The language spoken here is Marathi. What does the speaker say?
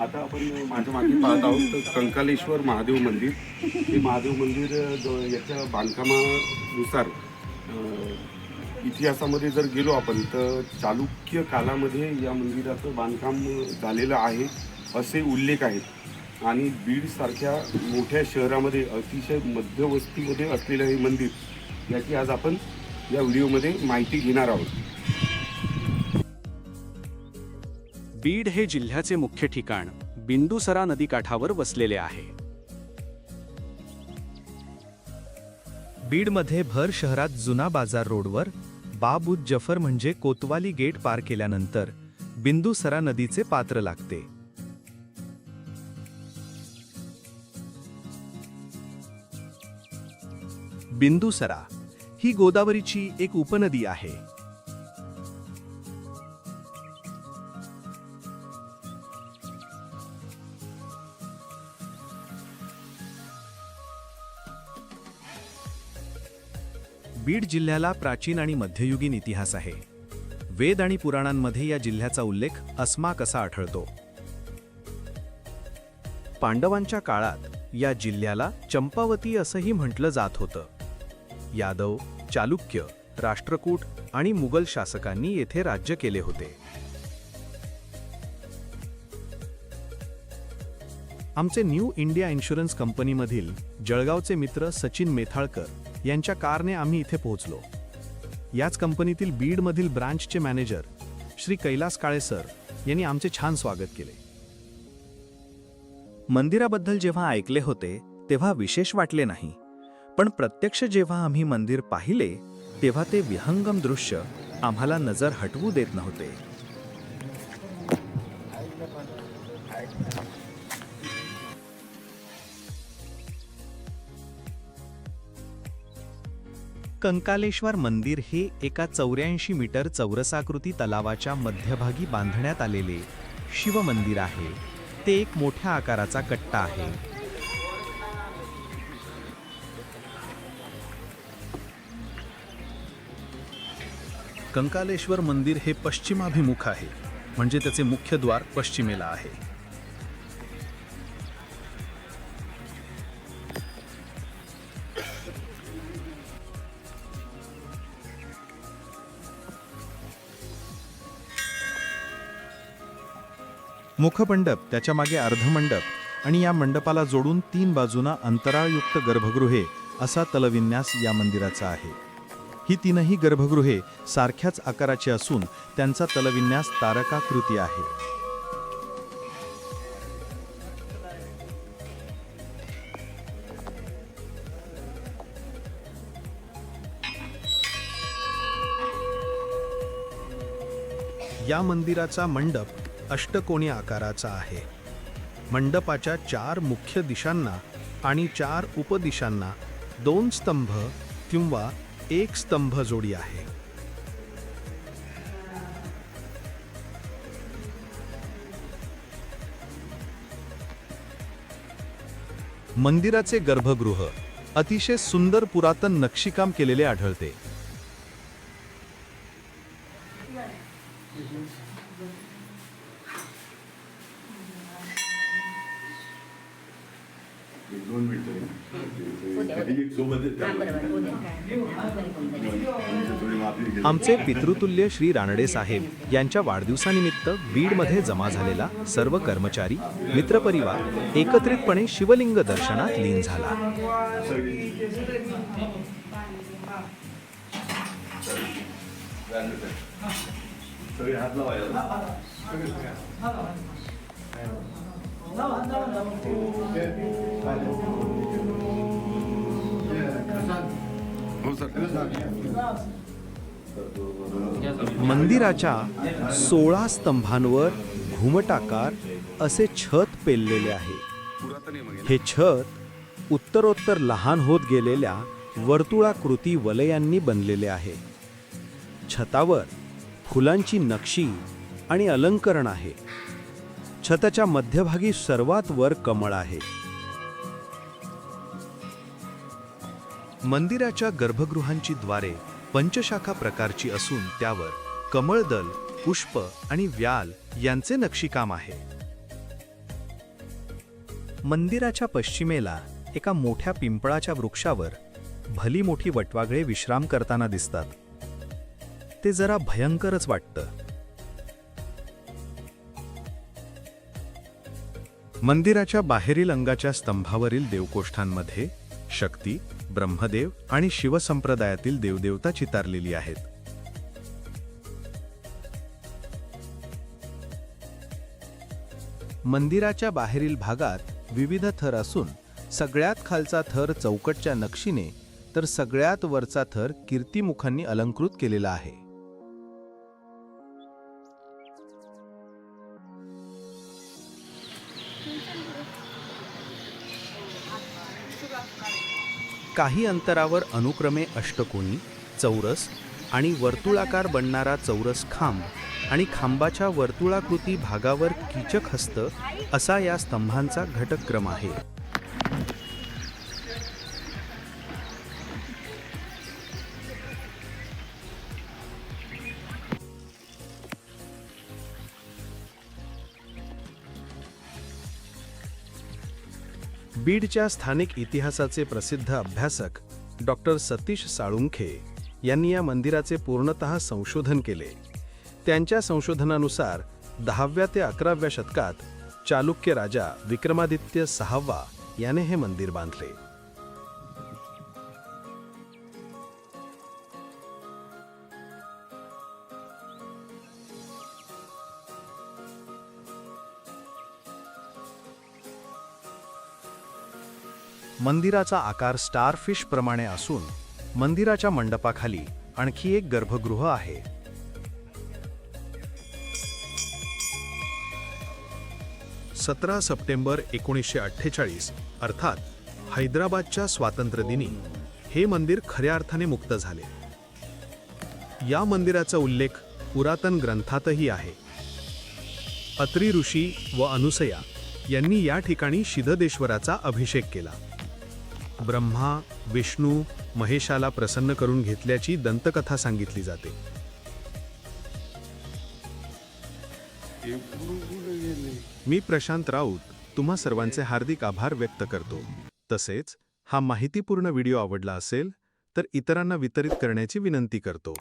आता आपण माझ्या मागे पाहत आहोत तर कंकालेश्वर महादेव मंदिर. हे महादेव मंदिर याच्या बांधकामानुसार इतिहासामध्ये जर गेलो आपण तर चालुक्य कालामध्ये या मंदिराचं बांधकाम झालेलं आहे असे उल्लेख आहेत. आणि बीडसारख्या मोठ्या शहरामध्ये अतिशय मध्यवस्तीमध्ये असलेलं हे मंदिर याची आज आपण या व्हिडिओमध्ये माहिती घेणार आहोत. बीड हे जिल्ह्याचे मुख्य ठिकाण बिंदुसरा नदीकाठावर वसलेले आहे. बीडमध्ये भर शहरात जुना बाजार रोडवर बाबूत जफर म्हणजे कोतवाली गेट पार केल्यानंतर बिंदुसरा नदीचे पात्र लागते. बिंदुसरा ही गोदावरीची एक उपनदी आहे. बीड जिल्ह्याला प्राचीन आणि मध्ययुगीन इतिहास आहे. वेद आणि पुराणांमध्ये या जिल्ह्याचा उल्लेख अस्माक असा आढळतो. पांडवांच्या काळात या जिल्ह्याला चंपावती असंही म्हटलं जात होतं. यादव चालुक्य राष्ट्रकूट आणि मुघल शासकांनी येथे राज्य केले होते. आमचे न्यू इंडिया इन्शुरन्स कंपनीमधील जळगावचे मित्र सचिन मेथाळकर यांच्या कारने आम्ही इथे पोहोचलो. याच कंपनीतील बीडमधील ब्रांचचे मॅनेजर श्री कैलास काळे सर यांनी आमचे छान स्वागत केले. मंदिराबद्दल जेव्हा ऐकले होते तेव्हा विशेष वाटले नाही. पण प्रत्यक्ष जेव्हा आम्ही मंदिर पाहिले तेव्हा ते विहंगम दृश्य आम्हाला नजर हटवू देत नव्हते. कंकालेश्वर मंदिर हे एका चौऱ्याऐंशी मीटर चौरसाकृती तलावाच्या मध्यभागी बांधण्यात आलेले शिवमंदिर आहे. ते एक मोठ्या आकाराचा कट्टा आहे. कंकालेश्वर मंदिर हे पश्चिमाभिमुख आहे. म्हणजे त्याचे मुख्य द्वार पश्चिमेला आहे. मुखमंडप त्याच्यामागे अर्धमंडप आणि या मंडपाला जोडून तीन बाजूना अंतराळयुक्त गर्भगृहे असा तलविन्यास या मंदिराचा आहे. ही तीनही गर्भगृहे सारख्याच आकाराची असून त्यांचा तलविन्यास तारकाकृती आहे. या मंदिराचा मंडप अष्टकोनी आकाराचा आहे. मंडपाच्या चार मुख्य दिशांना आणि चार उपदिशांना दोन स्तंभ किंवा एक स्तंभ जोडी आहे. मंदिराचे गर्भगृह अतिशय सुंदर पुरातन नक्षीकाम केलेले आढळते. दोन मिनिटं आमचे पितृतुल्य श्री रानडे साहेब यांच्या वाढदिवसानिमित्त बीडमध्ये जमा झालेला सर्व कर्मचारी मित्रपरिवार एकत्रितपणे शिवलिंग दर्शनात लीन झाला. मंदिराच्या सोळा स्तंभांवर घुमटाकार असे छत पेललेले आहे. हे छत उत्तरोत्तर लहान होत गेलेल्या वर्तुळाकृती वलयांनी बनलेले आहे. छतावर फुलांची नक्षी आणि अलंकरण आहे. छताच्या मध्यभागी सर्वात वर कमळ आहे. मंदिराच्या गर्भगृहांची द्वारे पंचशाखा प्रकारची असून त्यावर कमळदल पुष्प आणि व्याल यांचे नक्षीकाम आहे. मंदिराच्या पश्चिमेला एका मोठ्या पिंपळाच्या वृक्षावर भली मोठी वटवागळे विश्राम करताना दिसतात. ते जरा भयंकरच वाटतं. मंदिराच्या बाहेरील अंगाच्या स्तंभावरील देवकोष्ठांमध्ये शक्ती ब्रह्मदेव आणि शिवसंप्रदायातील देवदेवता चितारलेली आहेत. मंदिराच्या बाहेरील भागात विविध थर असून सगळ्यात खालचा थर चौकटच्या नक्षीने तर सगळ्यात वरचा थर कीर्तिमुखांनी अलंकृत केलेला आहे. काही अंतरावर अनुक्रमे अष्टकोनी चौरस आणि वर्तुळाकार बनणारा चौरस खांब आणि खांबाच्या वर्तुळाकृती भागावर कीचक हस्त असा या स्तंभांचा घटक्रम आहे. बीडच्या स्थानिक इतिहासाचे प्रसिद्ध अभ्यासक डॉक्टर सतीश साळुंखे यांनी या मंदिराचे पूर्णतः संशोधन केले. त्यांच्या संशोधनानुसार दहाव्या ते अकराव्या शतकात चालुक्य राजा विक्रमादित्य सहावा याने हे मंदिर बांधले. मंदिराचा आकार स्टारफिश प्रमाणे असून मंदिराच्या मंडपाखाली आणखी एक गर्भगृह आहे. सतरा सप्टेंबर एकोणीसशे अठ्ठेचाळीस अर्थात हैदराबादच्या स्वातंत्र्यदिनी हे मंदिर खऱ्या अर्थाने मुक्त झाले. या मंदिराचा उल्लेख पुरातन ग्रंथातही आहे. अत्री ऋषी व अनुसया यांनी या ठिकाणी शिधदेश्वराचा अभिषेक केला. ब्रह्मा विष्णू महेशाला प्रसन्न करून घेतल्याची दंतकथा सांगितली जाते. मी प्रशांत राऊत तुम्हा सर्वांचे हार्दिक आभार व्यक्त करतो. तसेच हा माहितीपूर्ण व्हिडिओ आवडला असेल तर इतरांना वितरित करण्याची विनंती करतो.